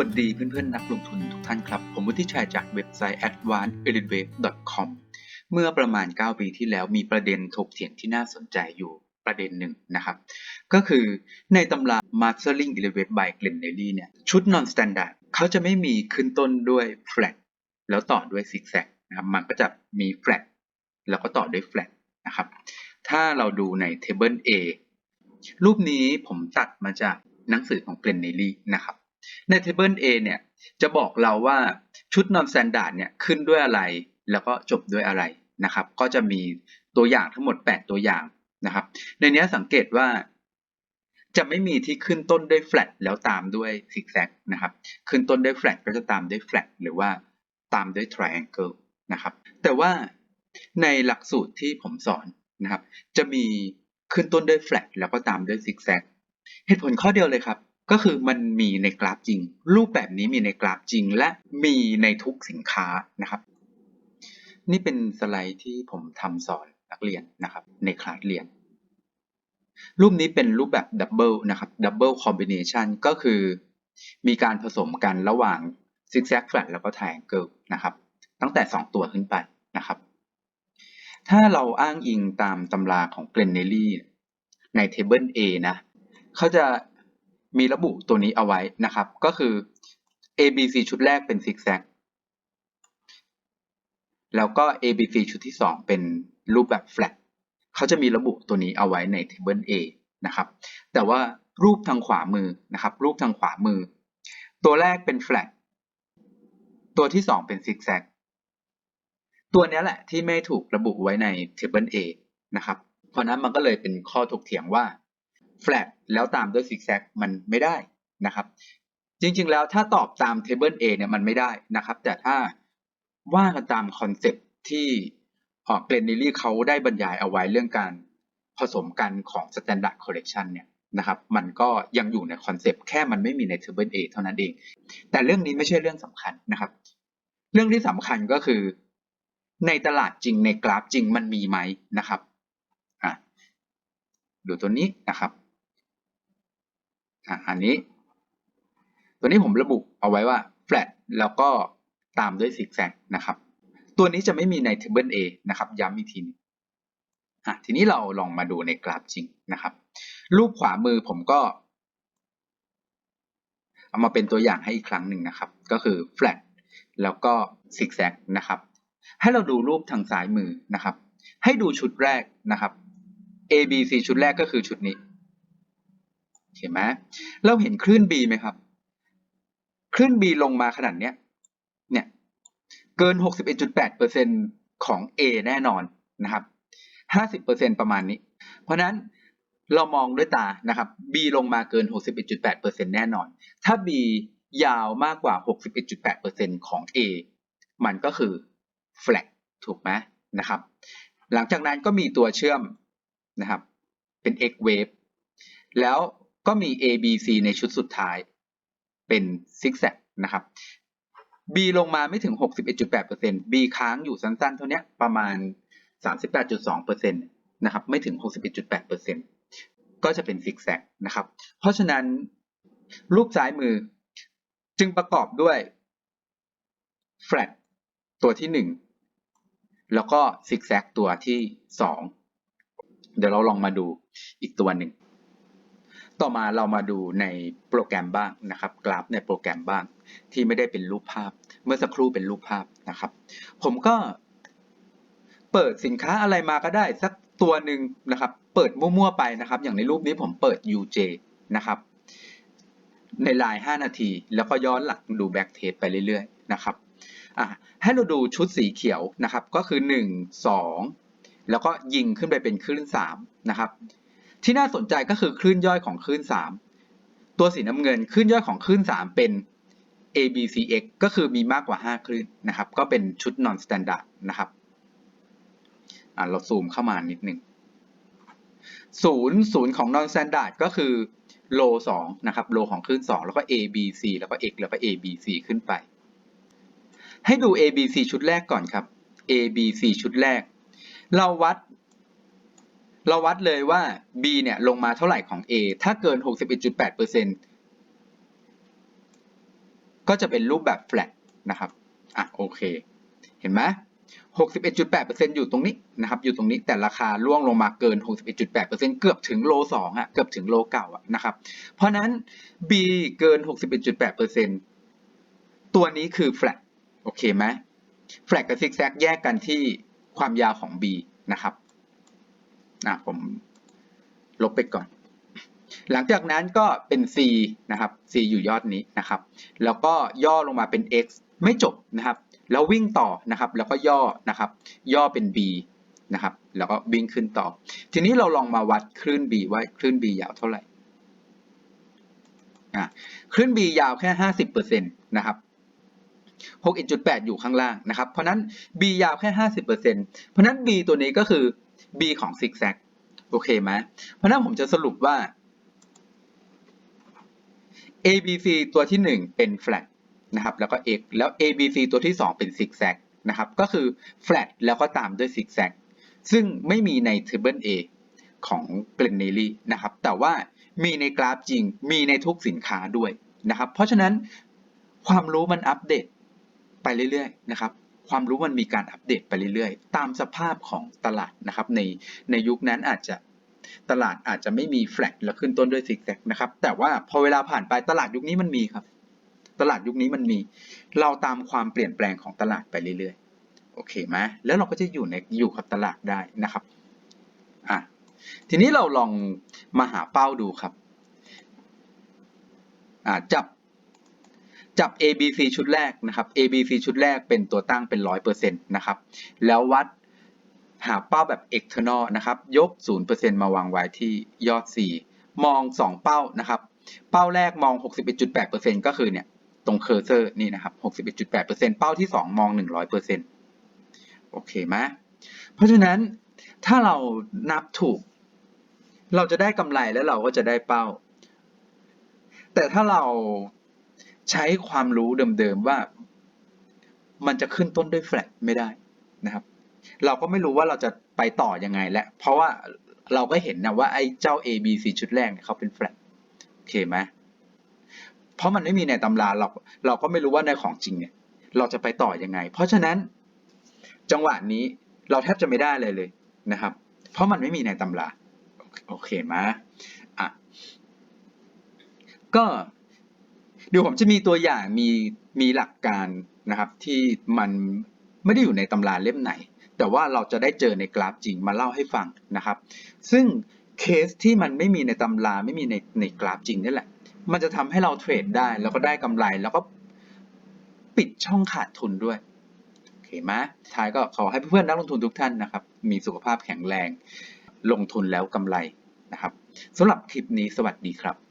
วัสดีเพื่อนๆ นักลงทุนทุกท่านครับ ผมวุฒิชัยจากเว็บไซต์ advancedwave.com เมื่อประมาณ 9 ปีที่แล้วมีประเด็นถกเถียงที่น่าสนใจอยู่ประเด็นหนึ่งนะครับ ก็คือในตำรา Mastering Elevate by Glenn Daly เนี่ยชุด non standard เขาจะไม่มีขึ้นต้นด้วย flat แล้วต่อด้วย zigzag นะครับมันก็จะมี flat แล้วก็ต่อด้วย flat นะครับ ถ้าเราดูใน Table A รูปนี้ผมตัดมาจากหนังสือของ Glenn Daly นะครับ ใน Table A เนี่ยจะบอกเราว่าชุด non standard เนี่ยขึ้นด้วยอะไรแล้วก็จบด้วยอะไรนะครับ ก็จะมีตัวอย่างทั้งหมด 8 ตัวอย่างนะครับ ในนี้สังเกตว่าจะไม่มีที่ขึ้นต้นด้วย flat แล้วตามด้วย zigzag นะครับ ขึ้นต้นด้วย flat ก็จะตามด้วย flat หรือว่าตามด้วย triangle นะครับ แต่ว่าในหลักสูตรที่ผมสอนนะครับ จะมีขึ้นต้นด้วย flat แล้วก็ตามด้วย zigzag เหตุผลข้อเดียวเลยครับ ก็คือมันมีในกราฟจริง รูปแบบนี้มีในกราฟจริง และมีในทุกสินค้านะครับ นี่เป็นสไลด์ที่ผมทำสอนนักเรียนนะครับ ในคลาสเรียน รูปนี้เป็นรูปแบบดับเบิลนะครับดับเบิลคอมบิเนชันก็คือมีการผสมกันระหว่างซิกแซกแฟลตแล้วก็ไทแองเกิลนะครับ ตั้งแต่ 2 ตัวขึ้นไปนะครับ ถ้าเราอ้างอิงตามตำราของเกรนเนลลี่ใน Table A นะเขาจะ มีระบุตัวนี้เอาไว้นะครับ ก็คือ A B C ชุดแรกเป็นซิกแซกแล้วก็ A B C ชุดที่ 2 เป็นรูปแบบ flat เขาจะมีระบุตัวนี้เอาไว้ใน Table A นะครับ แต่ว่ารูปทางขวามือนะครับ รูปทางขวามือ ตัวแรกเป็น flat ตัวที่ 2 เป็น zigzag ตัวนี้แหละที่ไม่ถูกระบุไว้ใน Table A นะครับ เพราะนั้นมันก็เลยเป็นข้อถกเถียงว่า flat แล้วตามด้วย zigzag มันไม่ได้นะครับ จริงๆแล้วถ้าตอบตาม Table A เนี่ยมันไม่ได้นะครับ แต่ถ้าว่ากันตามคอนเซปที่เกรนนิลี่เขาได้บรรยายเอาไว้เรื่องการผสมกันของ Standard Collection เนี่ยนะครับ มันก็ยังอยู่ในคอนเซปต์แค่มันไม่มีใน Table A เท่านั้นเอง แต่เรื่องนี้ไม่ใช่เรื่องสำคัญนะครับ เรื่องที่สำคัญก็คือในตลาดจริงในกราฟจริงมันมีไหมนะครับอะดูตัวนี้นะครับ อะอันนี้ ตัวนี้ผมระบุเอาไว้ว่า flat แล้วก็ตามด้วย zigzag นะครับ ตัวนี้จะไม่มีใน Table A นะครับ ย้ำอีกทีนึงอะทีนี้เราลองมาดูในกราฟจริงนะครับ รูปขวามือผมก็ เอามาเป็นตัวอย่างให้อีกครั้งหนึ่งนะครับ ก็คือ flat แล้วก็ zigzag นะครับ ให้เราดูรูปทางซ้ายมือนะครับ ให้ดูชุดแรกนะครับ A B C ชุดแรกก็คือชุดนี้ เห็นไหมเราเห็นคลื่น B ไหมครับ คลื่น B ลงมาขนาดเนี้ย เนี่ย เกิน 61.8%ของ A แน่นอนนะครับ 50%ประมาณนี้ เพราะนั้นเรามองด้วยตานะครับ B ลงมาเกิน 61.8%แน่นอน ถ้า B ยาวมากกว่า 61.8%ของ A มันก็คือ flat ถูกไหมนะครับ หลังจากนั้นก็มีตัวเชื่อมนะครับ เป็น x wave แล้ว ก็มี A B C ในชุดสุดท้ายเป็น zigzag นะครับ B ลงมาไม่ถึง 61.8% B ค้างอยู่สั้นๆ เท่านี้ประมาณ 38.2%นะครับไม่ถึง 61.8%ก็จะเป็น zigzag นะครับ เพราะฉะนั้นรูปซ้ายมือจึงประกอบด้วย flat ตัวที่ 1 แล้วก็ zigzag ตัวที่ 2 เดี๋ยวเราลองมาดูอีกตัวหนึ่ง ต่อมาเรามาดูในโปรแกรมบ้างนะครับ กราฟในโปรแกรมบ้างที่ไม่ได้เป็นรูปภาพ เมื่อสักครู่เป็นรูปภาพนะครับ ผมก็เปิดสินค้าอะไรมาก็ได้สักตัวหนึ่งนะครับ เปิดมั่วๆไปนะครับ อย่างในรูปนี้ผมเปิด UJ นะครับ ในลาย5นาที แล้วก็ย้อนหลังดูแบ็กเทสไปเรื่อยๆนะครับอะให้เราดูชุดสีเขียวนะครับ ก็คือ 1 2 แล้วก็ยิงขึ้นไปเป็นคลื่น3นะครับ ที่น่าสนใจก็คือคลื่นย่อยของคลื่น 3 ตัวสีน้ำเงินคลื่นย่อยของคลื่น 3 เป็น ABCX ก็คือมีมากกว่า 5 คลื่นนะครับ ก็เป็นชุด non standard นะครับเราซูมเข้ามานิดหนึ่งศูนย์ศูนย์ของ non standard ก็คือ low 2นะครับ low ของคลื่น 2 แล้วก็ ABC แล้วก็ X แล้วก็ ABC ขึ้นไป ให้ดู ABC ชุดแรกก่อนครับ ABC ชุดแรก เราวัด เราวัดเลยว่า B เนี่ยลงมาเท่าไหร่ของ A ถ้าเกิน 61.8%ก็จะเป็นรูปแบบ flat นะครับ อะโอเค เห็นไหม61.8%อยู่ตรงนี้นะครับ อยู่ตรงนี้แต่ราคาร่วงลงมาเกิน 61.8%เกือบถึงโล2อะ เกือบถึงโลเก่าอะนะครับ เพราะนั้น B เกิน 61.8%ตัวนี้คือ flat โอเคไหม flat กับ zigzag แยกกันที่ความยาวของ B นะครับ นะผมลบไปก่อน หลังจากนั้นก็เป็น C นะครับ C อยู่ยอดนี้นะครับ แล้วก็ย่อลงมาเป็น X ไม่จบนะครับ แล้ววิ่งต่อนะครับ แล้วก็ย่อนะครับ ย่อเป็น B นะครับ แล้วก็วิ่งขึ้นต่อ ทีนี้เราลองมาวัดคลื่น B ว่าคลื่น B ยาวเท่าไหร่อะคลื่น B ยาวแค่ 50%นะครับ 61.8 อยู่ข้างล่างนะครับ เพราะนั้น B ยาวแค่ 50%เพราะนั้น B ตัวนี้ก็คือ B ของ zigzag โอเคไหมเพราะนั้นผมจะสรุปว่า ABC ตัวที่ 1 เป็น flat นะครับ แล้วก็ x แล้ว ABC ตัวที่ 2 เป็น zigzag นะครับ ก็คือ flat แล้วก็ตามด้วย zigzag ซึ่งไม่มีใน table A ของ g l e n n e l y นะครับ แต่ว่ามีในกราฟจริง มีในทุกสินค้าด้วยนะครับ เพราะฉะนั้นความรู้มันอัปเดต ไปเรื่อยๆนะครับความรู้มันมีการอัปเดตไปเรื่อยๆ ตามสภาพของตลาดนะครับในในยุคนั้นอาจจะตลาดอาจจะไม่มีแฟลตแล้วขึ้นต้นด้วยซิกแซกนะครับแต่ว่าพอเวลาผ่านไปตลาดยุคนี้มันมีครับ ตลาดยุคนี้มันมี เราตามความเปลี่ยนแปลงของตลาดไปเรื่อยๆโอเคไหมแล้วเราก็จะอยู่ในอยู่กับตลาดได้นะครับอะทีนี้เราลองมาหาเป้าดูครับอ่าจับ จับ A B C ชุดแรกนะครับ A B C ชุดแรกเป็นตัวตั้งเป็น 100%นะครับ แล้ววัดหาเป้าแบบ external นะครับ ยก 0%มาวางไว้ที่ยอด C มอง 2 เป้านะครับ เป้าแรกมอง 61.8%ก็คือเนี่ยตรงเคอร์เซอร์นี่นะครับ 61.8%เป้าที่ 2 มอง 100%โอเคไหมเพราะฉะนั้นถ้าเรานับถูก เราจะได้กำไรแล้วเราก็จะได้เป้า แต่ถ้าเรา ใช้ความรู้เดิมๆว่า มันจะขึ้นต้นด้วยแฟลตไม่ได้นะครับ เราก็ไม่รู้ว่าเราจะไปต่อยังไงและ เพราะว่าเราก็เห็นนะว่าไอ้เจ้า A B C ชุดแรกเนี่ยเขาเป็นแฟลตโอเคไหมเพราะมันไม่มีในตำราเราเราก็ไม่รู้ว่าในของจริงเนี่ย เราจะไปต่อยังไง เพราะฉะนั้น จังหวะนี้เราแทบจะไม่ได้เลยเลยนะครับ เพราะมันไม่มีในตำรา โอเคไหมอะก็ ดี๋ยวผมจะมีตัวอย่างมีมีหลักการนะครับที่มันไม่ได้อยู่ในตำราเล่มไหน แต่ว่าเราจะได้เจอในกราฟจริงมาเล่าให้ฟังนะครับ ซึ่งเคสที่มันไม่มีในตำราไม่มีในในกราฟจริงนี่แหละ มันจะทำให้เราเทรดได้แล้วก็ได้กำไรแล้วก็ปิดช่องขาดทุนด้วยโอเคไหมท้ายก็ขอให้เพื่อนๆนักลงทุนทุกท่านนะครับ มีสุขภาพแข็งแรงลงทุนแล้วกำไรนะครับสำหรับคลิปนี้สวัสดีครับ